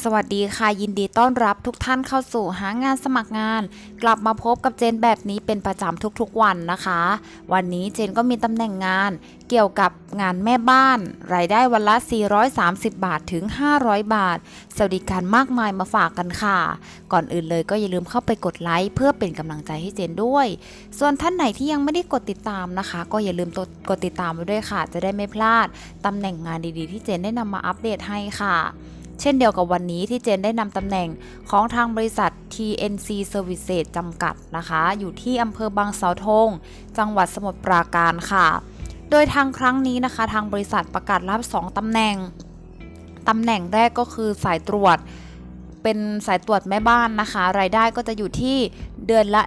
สวัสดีค่ะยินดีต้อนรับทุกท่านเข้าสู่หางานสมัครงาน กลับมาพบกับเจนแบบนี้เป็นประจำทุกๆวันนะคะ วันนี้เจนก็มีตำแหน่งงาน เกี่ยวกับงานแม่บ้าน รายได้วันละ 430 บาทถึง 500 บาท สวัสดิการมากมายมาฝากกันค่ะ ก่อนอื่นเลยก็อย่าลืมเข้าไปกดไลค์เพื่อเป็นกำลังใจให้เจนด้วย ส่วนท่านไหนที่ยังไม่ได้กดติดตามนะคะ ก็อย่าลืมกดติดตามไว้ด้วยค่ะ จะได้ไม่พลาดตำแหน่งงานดีๆ ที่เจนได้นำมาอัปเดตให้ค่ะ เช่นเดียวกับวันนี้ที่เจนได้นำตำแหน่งของทางบริษัท TNC Services จำกัดนะคะ อยู่ที่อำเภอบางเสาธง จังหวัดสมุทรปราการค่ะ โดยทางครั้งนี้นะคะ ทางบริษัทประกาศรับ 2ตำแหน่งตำแหน่งแรกก็คือสายตรวจเป็นสายตรวจแม่บ้านนะคะ รายได้ก็จะอยู่ที่เดือนละ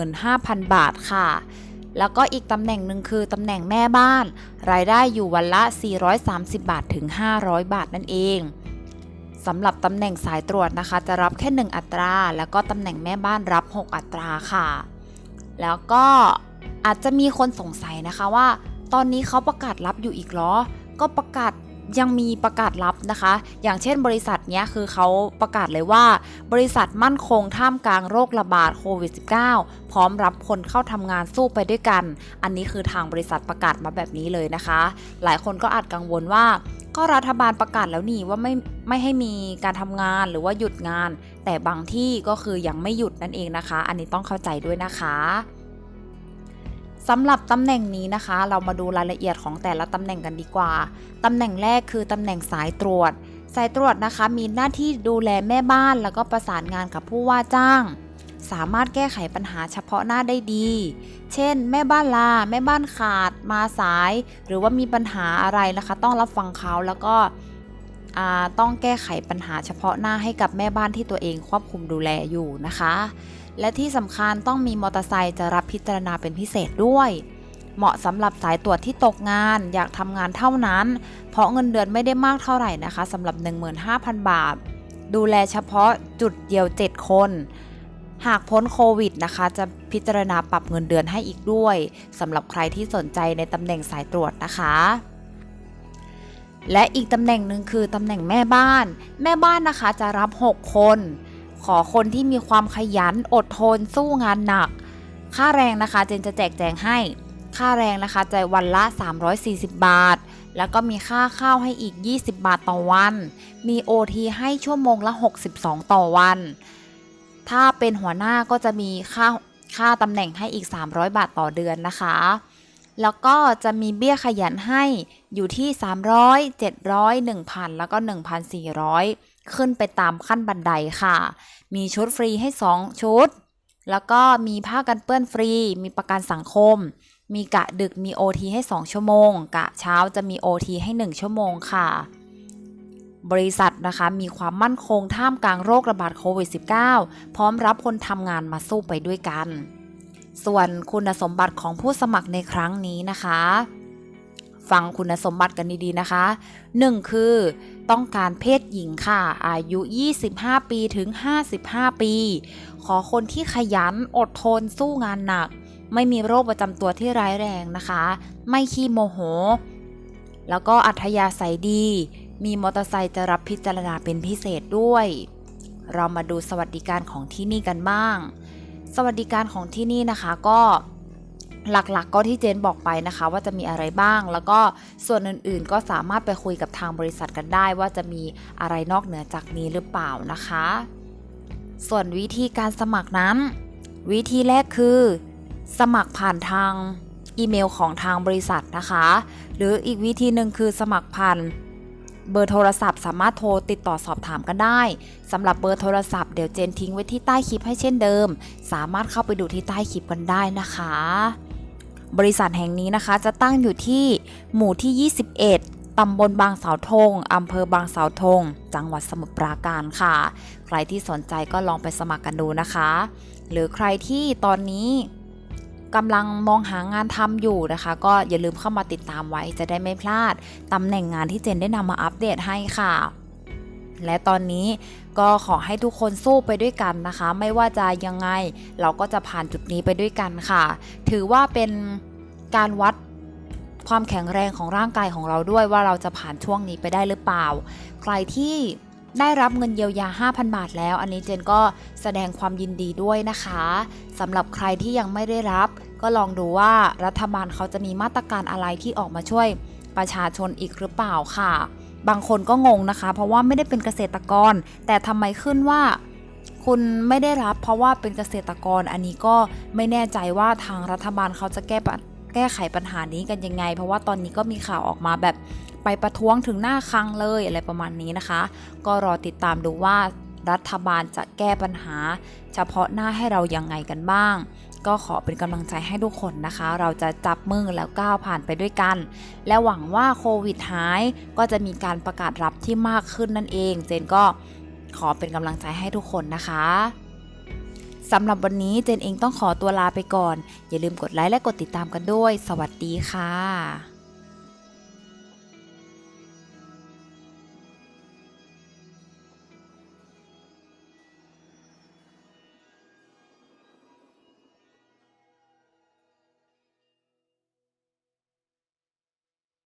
15,000 บาทค่ะ แล้วก็อีกตำแหน่งหนึ่งคือตำแหน่งแม่บ้าน รายได้อยู่วันละ 430 บาทถึง 500 บาทนั่นเอง สำหรับตำแหน่งสายตรวจนะคะ จะรับแค่ 1 อัตรา แล้วก็ตำแหน่งแม่บ้านรับ 6 อัตราค่ะ แล้วก็อาจจะมีคนสงสัยนะคะว่า ตอนนี้เขาประกาศรับอยู่อีกหรอ ก็ประกาศยังมีประกาศรับนะคะ อย่างเช่นบริษัทเนี้ยคือเขาประกาศเลยว่า บริษัทมั่นคงท่ามกลางโรคระบาดโควิด -19 พร้อมรับคนเข้าทำงานสู้ไปด้วยกัน อันนี้คือทางบริษัทประกาศมาแบบนี้เลยนะคะ หลายคนก็อาจกังวลว่า ก็รัฐบาลประกาศแล้วนี่ว่าไม่ไม่ให้มีการทำงานหรือว่าหยุดงาน แต่บางที่ก็คือยังไม่หยุดนั่นเองนะคะ อันนี้ต้องเข้าใจด้วยนะคะสำหรับตำแหน่งนี้นะคะ เรามาดูรายละเอียดของแต่ละตำแหน่งกันดีกว่าตำแหน่งแรกคือตำแหน่งสายตรวจ สายตรวจนะคะ มีหน้าที่ดูแลแม่บ้าน แล้วก็ประสานงานกับผู้ว่าจ้าง สามารถแก้ไขปัญหาเฉพาะหน้าได้ดี เช่น แม่บ้านลา แม่บ้านขาด มาสาย หรือว่ามีปัญหาอะไรนะคะ ต้องรับฟังเขาแล้วก็ต้องแก้ไขปัญหาเฉพาะหน้าให้กับแม่บ้านที่ตัวเองควบคุมดูแลอยู่นะคะ และที่สำคัญต้องมีมอเตอร์ไซค์จะรับพิจารณาเป็นพิเศษด้วย เหมาะสำหรับสายตรวจที่ตกงานอยากทำงานเท่านั้น เพราะเงินเดือนไม่ได้มากเท่าไหร่นะคะสำหรับ 15,000 บาท ดูแลเฉพาะจุดเดียว 7 คน หากพ้นโควิดนะคะ จะพิจารณาปรับเงินเดือนให้อีกด้วยสำหรับใครที่สนใจในตำแหน่งสายตรวจนะคะและอีกตำแหน่งหนึ่งคือตำแหน่งแม่บ้าน แม่บ้านนะคะจะรับ 6 คน ขอคนที่มีความขยันอดทน สู้งานหนัก ค่าแรงนะคะเจนจะแจกแจงให้ ค่าแรงนะคะจะวันละ 340 บาท แล้วก็มีค่าข้าวให้อีก 20 บาทต่อวัน มี OT ให้ชั่วโมงละ 62 ต่อวัน ถ้าเป็นหัวหน้าก็จะมีค่าค่าตำแหน่งให้อีก 300 บาทต่อเดือนนะคะ แล้วก็จะมีเบี้ยขยันให้อยู่ที่ 300 700 1,000 แล้วก็ 1,400 ขึ้นไปตามขั้นบันไดค่ะ มีชุดฟรีให้ 2 ชุด แล้วก็มีผ้ากันเปื้อนฟรี มีประกันสังคม มีกะดึกมี OT ให้ 2 ชั่วโมง กะเช้าจะมี OT ให้ 1 ชั่วโมงค่ะ บริษัทนะคะมีความมั่นคงท่ามกลางโรคระบาดโควิด -19 พร้อมรับคนทำงานมาสู้ไปด้วยกัน ส่วนคุณสมบัติของผู้สมัครในครั้งนี้นะคะ ฟังคุณสมบัติกันดีๆนะคะ 1. คือต้องการเพศหญิงค่ะ อายุ 25 ปีถึง 55 ปี ขอคนที่ขยันอดทนสู้งานหนัก ไม่มีโรคประจำตัวที่ร้ายแรงนะคะ ไม่ขี้โมโห แล้วก็อัธยาศัยดี มีมอเตอร์ไซค์จะรับพิจารณาเป็นพิเศษด้วย เรามาดูสวัสดิการของที่นี่กันบ้าง สวัสดิการของที่นี่นะคะก็หลักๆกก็ที่เจนบอกไปนะคะ ว่าจะมีอะไรบ้าง แล้วก็ส่วนอื่นๆ ก็สามารถไปคุยกับทางบริษัทกันได้ ว่าจะมีอะไรนอกเหนือจากนี้หรือเปล่านะคะ ส่วนวิธีการสมัครนั้น วิธีแรกคือ สมัครผ่านทางอีเมลของทางบริษัทนะคะ หรืออีกวิธีหนึ่งคือสมัครผ่าน เบอร์โทรศัพท์สามารถโทรติดต่อสอบถามกันได้สำหรับเบอร์โทรศัพท์เดี๋ยวเจนทิ้งไว้ที่ใต้คลิปให้เช่นเดิม สามารถเข้าไปดูที่ใต้คลิปกันได้นะคะ บริษัทแห่งนี้นะคะจะตั้งอยู่ที่หมู่ที่ 21ตำบลบางเสาธงอำเภอบางเสาธง จังหวัดสมุทรปราการค่ะ ใครที่สนใจก็ลองไปสมัครกันดูนะคะ หรือใครที่ตอนนี้ กำลังมองหางานทำอยู่นะคะ ก็อย่าลืมเข้ามาติดตามไว้จะได้ไม่พลาดตำแหน่งงานที่เจนได้นำมาอัปเดตให้ค่ะ และตอนนี้ก็ขอให้ทุกคนสู้ไปด้วยกันนะคะ ไม่ว่าจะยังไงเราก็จะผ่านจุดนี้ไปด้วยกันค่ะ ถือว่าเป็นการวัดความแข็งแรงของร่างกายของเราด้วยว่าเราจะผ่านช่วงนี้ไปได้หรือเปล่า ใครที่ ได้รับเงินเยียวยา 5,000 บาทแล้ว อันนี้เจนก็แสดงความยินดีด้วยนะคะสำหรับใครที่ยังไม่ได้รับ ก็ลองดูว่ารัฐบาลเขาจะมีมาตรการอะไรที่ออกมาช่วยประชาชนอีกหรือเปล่าค่ะ บางคนก็งงนะคะ เพราะว่าไม่ได้เป็นเกษตรกร แต่ทำไมขึ้นว่าคุณไม่ได้รับเพราะว่าเป็นเกษตรกรอันนี้ก็ไม่แน่ใจว่าทางรัฐบาลเขาจะแก้ปัญ แก้ไขปัญหานี้กันยังไง เพราะว่าตอนนี้ก็มีข่าวออกมาแบบไปประท้วงถึงหน้าคลังเลยอะไรประมาณนี้นะคะ ก็รอติดตามดูว่ารัฐบาลจะแก้ปัญหา เฉพาะหน้าให้เรายังไงกันบ้าง ก็ขอเป็นกำลังใจให้ทุกคนนะคะ เราจะจับมือแล้วก้าวผ่านไปด้วยกัน และหวังว่าโควิดหายก็จะมีการประกาศรับที่มากขึ้นนั่นเอง เจนก็ขอเป็นกำลังใจให้ทุกคนนะคะ สำหรับวันนี้เจนเองต้องขอตัวลาไปก่อน อย่าลืมกดไลค์และกดติดตามกันด้วย สวัสดีค่ะ